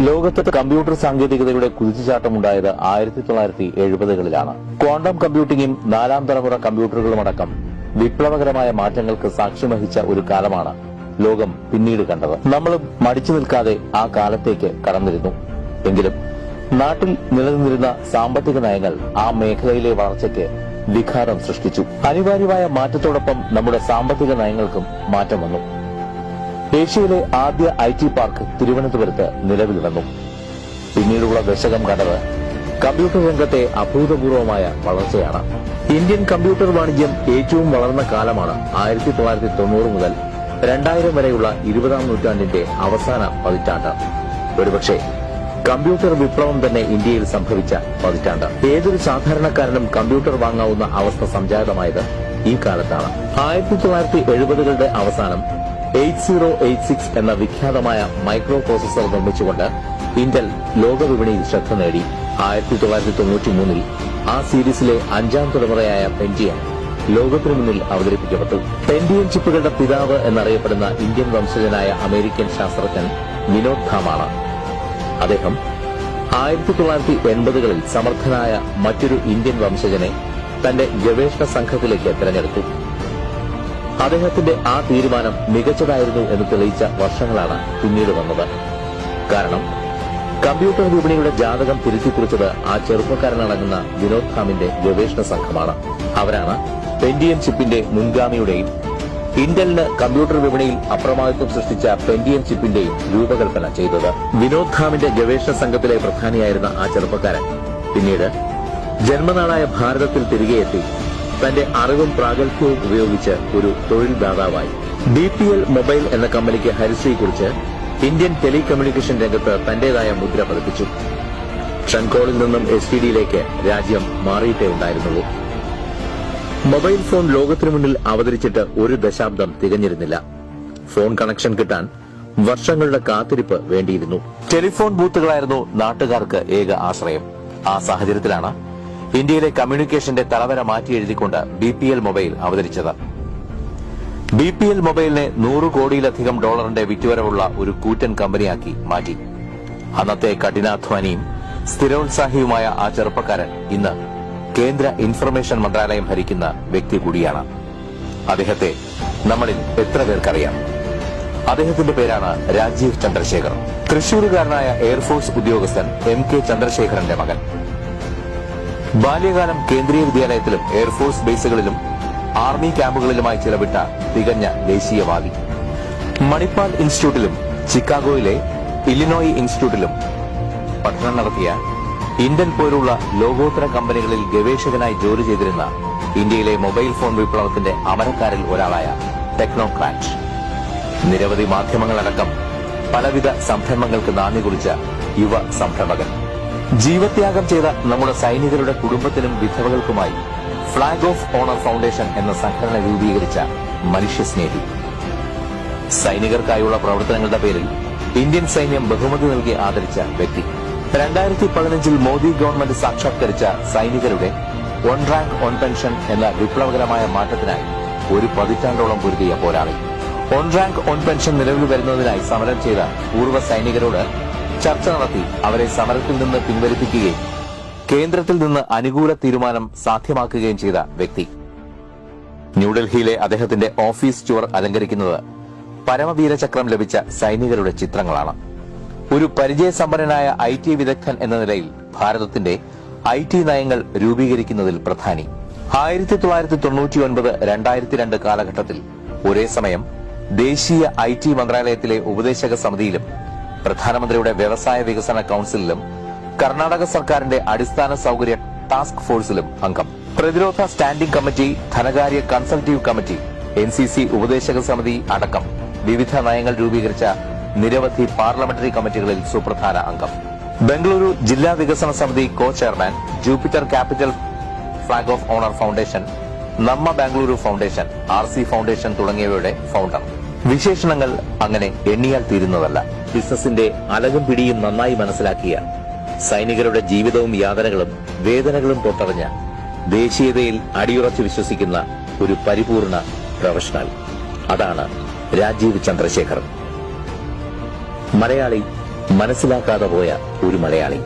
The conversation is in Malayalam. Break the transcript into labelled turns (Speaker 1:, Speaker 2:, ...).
Speaker 1: ലോകത്ത് കമ്പ്യൂട്ടർ സാങ്കേതികതയുടെ കുതിച്ചുചാട്ടമുണ്ടായത് ആയിരത്തി തൊള്ളായിരത്തി എഴുപതുകളിലാണ് ക്വാണ്ടം കമ്പ്യൂട്ടിംഗും നാലാം തലമുറ കമ്പ്യൂട്ടറുകളും അടക്കം വിപ്ലവകരമായ മാറ്റങ്ങൾക്ക് സാക്ഷ്യം വഹിച്ച ഒരു കാലമാണ് ലോകം പിന്നീട് കണ്ടത്. നമ്മൾ മടിച്ചു നിൽക്കാതെ ആ കാലത്തേക്ക് കടന്നിരുന്നു. എങ്കിലും നാട്ടിൽ നിലനിന്നിരുന്ന സാമ്പത്തിക നയങ്ങൾ ആ മേഖലയിലെ വളർച്ചയ്ക്ക് വിഘാതം സൃഷ്ടിച്ചു. അനിവാര്യമായ മാറ്റത്തോടൊപ്പം നമ്മുടെ സാമ്പത്തിക നയങ്ങൾക്കും മാറ്റം വന്നു. ഏഷ്യയിലെ ആദ്യ ഐ ടി പാർക്ക് തിരുവനന്തപുരത്ത് നിലവിൽ വന്നു പിന്നീടുള്ള ദശകം കണ്ടത് കമ്പ്യൂട്ടർ രംഗത്തെ അഭൂതപൂർവമായ വളർച്ചയാണ്. ഇന്ത്യൻ കമ്പ്യൂട്ടർ വാണിജ്യം ഏറ്റവും വളർന്ന കാലമാണ് ആയിരത്തി തൊള്ളായിരത്തി തൊണ്ണൂറ് മുതൽ രണ്ടായിരം വരെയുള്ള ഇരുപതാം നൂറ്റാണ്ടിന്റെ അവസാന പതിറ്റാണ്ട്. ഒരുപക്ഷെ കമ്പ്യൂട്ടർ വിപ്ലവം തന്നെ ഇന്ത്യയിൽ സംഭവിച്ച പതിറ്റാണ്ട്. ഏതൊരു സാധാരണക്കാരനും കമ്പ്യൂട്ടർ വാങ്ങാവുന്ന അവസ്ഥ സംജാതമായത് ഈ കാലത്താണ്. ആയിരത്തി തൊള്ളായിരത്തി എഴുപതുകളുടെ അവസാനം എയ്റ്റ് സീറോ എയ്റ്റ് സിക്സ് എന്ന വിഖ്യാതമായ മൈക്രോ പ്രോസസർ നിർമ്മിച്ചുകൊണ്ട് ഇന്റൽ ലോകവിപണിയിൽ ശ്രദ്ധ നേടി. ആയിരത്തി തൊള്ളായിരത്തി തൊണ്ണൂറ്റി മൂന്നിൽ ആ സീരീസിലെ അഞ്ചാം തലമുറയായ പെന്റിയൻ ലോകത്തിനു മുന്നിൽ അവതരിപ്പിക്കപ്പെട്ടു. പെന്റിയൻ ചിപ്പുകളുടെ പിതാവ് എന്നറിയപ്പെടുന്ന ഇന്ത്യൻ വംശജനായ അമേരിക്കൻ ശാസ്ത്രജ്ഞൻ വിനോദ് ധാമാണ്. അദ്ദേഹം ആയിരത്തി തൊള്ളായിരത്തി എൺപതുകളിൽ സമർത്ഥനായ മറ്റൊരു ഇന്ത്യൻ വംശജനെ തന്റെ ഗവേഷണ സംഘത്തിലേക്ക് തിരഞ്ഞെടുത്തു. അദ്ദേഹത്തിന്റെ ആ തീരുമാനം മികച്ചതായിരുന്നു എന്ന് തെളിയിച്ച വർഷങ്ങളാണ് പിന്നീട് വന്നത്. കാരണം കമ്പ്യൂട്ടർ വിപണിയുടെ ജാതകം തിരുത്തിക്കുറിച്ചത് ആ ചെറുപ്പക്കാരനടങ്ങുന്ന വിനോദ് ഖാമിന്റെ ഗവേഷണ സംഘമാണ്. അവരാണ് പെന്റിയം ചിപ്പിന്റെ മുൻഗാമിയുടെയും ഇന്റലിന് കമ്പ്യൂട്ടർ വിപണിയിൽ അപ്രമാദിത്വം സൃഷ്ടിച്ച പെന്റിയം ചിപ്പിന്റെയും രൂപകൽപ്പന ചെയ്തത്. വിനോദ് ഖാമിന്റെ ഗവേഷണ സംഘത്തിലെ പ്രധാനിയായിരുന്ന ആ ചെറുപ്പക്കാരൻ. പിന്നീട് ജന്മനാടായ ഭാരതത്തിൽ തിരികെ എത്തി തന്റെ അറിവും പ്രാഗൽഭ്യവും ഉപയോഗിച്ച് ഒരു തൊഴിൽ ദാതാവായി. ബി പി എൽ മൊബൈൽ എന്ന കമ്പനിക്ക് ഹരിസിയെക്കുറിച്ച് കുറിച്ച് ഇന്ത്യൻ ടെലികമ്മ്യൂണിക്കേഷൻ രംഗത്ത് തന്റേതായ മുദ്ര പതിപ്പിച്ചു. ഷൺകോളിൽ നിന്നും എസ് ടി ഡിയിലേക്ക് രാജ്യം മാറിയിട്ടേ ഉണ്ടായിരുന്നുള്ളൂ. മൊബൈൽ ഫോൺ ലോകത്തിനു മുന്നിൽ അവതരിച്ചിട്ട് ഒരു ദശാബ്ദം തികഞ്ഞിരുന്നില്ല. ഫോൺ കണക്ഷൻ കിട്ടാൻ വർഷങ്ങളുടെ കാത്തിരിപ്പ് വേണ്ടിയിരുന്നു. ടെലിഫോൺ ബൂത്തുകളായിരുന്നു നാട്ടുകാർക്ക് ഏക ആശ്രയം. ആ സാഹചര്യത്തിലാണ് ഇന്ത്യയിലെ കമ്മ്യൂണിക്കേഷന്റെ തലവര മാറ്റി എഴുതിക്കൊണ്ട് ബി പി എൽ മൊബൈൽ അവതരിച്ചത്. ബി പി എൽ മൊബൈലിനെ നൂറ് കോടിയിലധികം ഡോളറിന്റെ വിറ്റുവരവുള്ള ഒരു കൂറ്റൻ കമ്പനിയാക്കി മാറ്റി. അന്നത്തെ കഠിനാധ്വാനിയും സ്ഥിരോത്സാഹിയുമായ ആ ചെറുപ്പക്കാരൻ ഇന്ന് കേന്ദ്ര ഇൻഫർമേഷൻ മന്ത്രാലയം ഭരിക്കുന്ന വ്യക്തി കൂടിയാണ്. അദ്ദേഹത്തെ നമ്മളിൽ എത്ര പേർക്കറിയാം? അദ്ദേഹത്തിന്റെ പേരാണ് രാജീവ് ചന്ദ്രശേഖർ. തൃശൂരുകാരനായ എയർഫോഴ്സ് ഉദ്യോഗസ്ഥൻ എം കെ ചന്ദ്രശേഖരന്റെ മകൻ. ബാല്യകാലം കേന്ദ്രീയ വിദ്യാലയത്തിലും എയർഫോഴ്സ് ബേസുകളിലും ആർമി ക്യാമ്പുകളിലുമായി ചിലവിട്ട തികഞ്ഞ ദേശീയവാദി. മണിപ്പാൽ ഇൻസ്റ്റിറ്റ്യൂട്ടിലും ചിക്കാഗോയിലെ ഇലിനോയി ഇൻസ്റ്റിറ്റ്യൂട്ടിലും പഠനം നടത്തിയ ഇന്ത്യൻ പോലുള്ള ലോകോത്തര കമ്പനികളിൽ ഗവേഷകനായി ജോലി ചെയ്തിരുന്ന ഇന്ത്യയിലെ മൊബൈൽ ഫോൺ വിപ്ലവത്തിന്റെ അമരക്കാരിൽ ഒരാളായ ടെക്നോക്രാറ്റ്. നിരവധി മാധ്യമങ്ങളടക്കം പലവിധ സംരംഭങ്ങൾക്ക് നാന്ദി കുറിച്ച യുവ സംരംഭകൻ. ജീവത്യാഗം ചെയ്ത നമ്മുടെ സൈനികരുടെ കുടുംബത്തിനും വിധവകൾക്കുമായി ഫ്ളാഗ് ഓഫ് ഓണർ ഫൗണ്ടേഷൻ എന്ന സംഘടന രൂപീകരിച്ച മനുഷ്യസ്നേഹി. സൈനികർക്കായുള്ള പ്രവർത്തനങ്ങളുടെ പേരിൽ ഇന്ത്യൻ സൈന്യം ബഹുമതി നൽകി ആദരിച്ച വ്യക്തി. രണ്ടായിരത്തി പതിനഞ്ചിൽ മോദി ഗവൺമെന്റ് സാക്ഷാത്കരിച്ച സൈനികരുടെ വൺ റാങ്ക് വൺ പെൻഷൻ എന്ന വിപ്ലവകരമായ മാറ്റത്തിനായി ഒരു പതിറ്റാണ്ടോളം പൊരുതിയ പോരാളി. വൺ റാങ്ക് വൺ പെൻഷൻ നിലവിൽ വരുന്നതിനായി സമരം ചെയ്ത പൂർവ സൈനികരോട് ചർച്ച നടത്തി അവരെ സമരത്തിൽ നിന്ന് പിൻവലിപ്പിക്കുകയും കേന്ദ്രത്തിൽ നിന്ന് അനുകൂല തീരുമാനം സാധ്യമാക്കുകയും ചെയ്ത വ്യക്തി. ന്യൂഡൽഹിയിലെ അദ്ദേഹത്തിന്റെ ഓഫീസ് ചുവർ അലങ്കരിക്കുന്നത് പരമവീരചക്രം ലഭിച്ച സൈനികരുടെ ചിത്രങ്ങളാണ്. ഒരു പരിചയസമ്പന്നനായ ഐ ടി വിദഗ്ധൻ എന്ന നിലയിൽ ഭാരതത്തിന്റെ ഐ ടി നയങ്ങൾ രൂപീകരിക്കുന്നതിൽ പ്രധാനി. ആയിരത്തി തൊള്ളായിരത്തി തൊണ്ണൂറ്റി ഒൻപത് രണ്ടായിരത്തി രണ്ട് കാലഘട്ടത്തിൽ ഒരേ സമയം ദേശീയ ഐ ടി മന്ത്രാലയത്തിലെ ഉപദേശക സമിതിയിലും പ്രധാനമന്ത്രിയുടെ വ്യവസായ വികസന കൌൺസിലിലും കർണാടക സർക്കാരിന്റെ അടിസ്ഥാന സൌകര്യ ടാസ്ക് ഫോഴ്സിലും അംഗം. പ്രതിരോധ സ്റ്റാൻഡിംഗ് കമ്മിറ്റി ധനകാര്യ കൺസൾട്ടീവ് കമ്മിറ്റി എൻ ഉപദേശക സമിതി അടക്കം വിവിധ നയങ്ങൾ രൂപീകരിച്ച നിരവധി പാർലമെന്ററി കമ്മിറ്റികളിൽ സുപ്രധാന അംഗം. ബംഗളൂരു ജില്ലാ വികസന സമിതി co chairman Jupiter capital flag of honour foundation Namma Bengaluru foundation R C foundation തുടങ്ങിയവയുടെ ഫൗണ്ടർ. വിശേഷണങ്ങൾ അങ്ങനെ എണ്ണിയാൽ തീരുന്നതല്ല. ബിസിനസിന്റെ അലകും പിടിയും നന്നായി മനസ്സിലാക്കിയ സൈനികരുടെ ജീവിതവും യാതനകളും വേദനകളും തൊട്ടറിഞ്ഞ ദേശീയതയിൽ അടിയുറച്ചു വിശ്വസിക്കുന്ന ഒരു പരിപൂർണ പ്രൊഫഷണൽ. അതാണ് രാജീവ് ചന്ദ്രശേഖർ. മലയാളി മനസ്സിലാക്കാതെ പോയ ഒരു മലയാളി.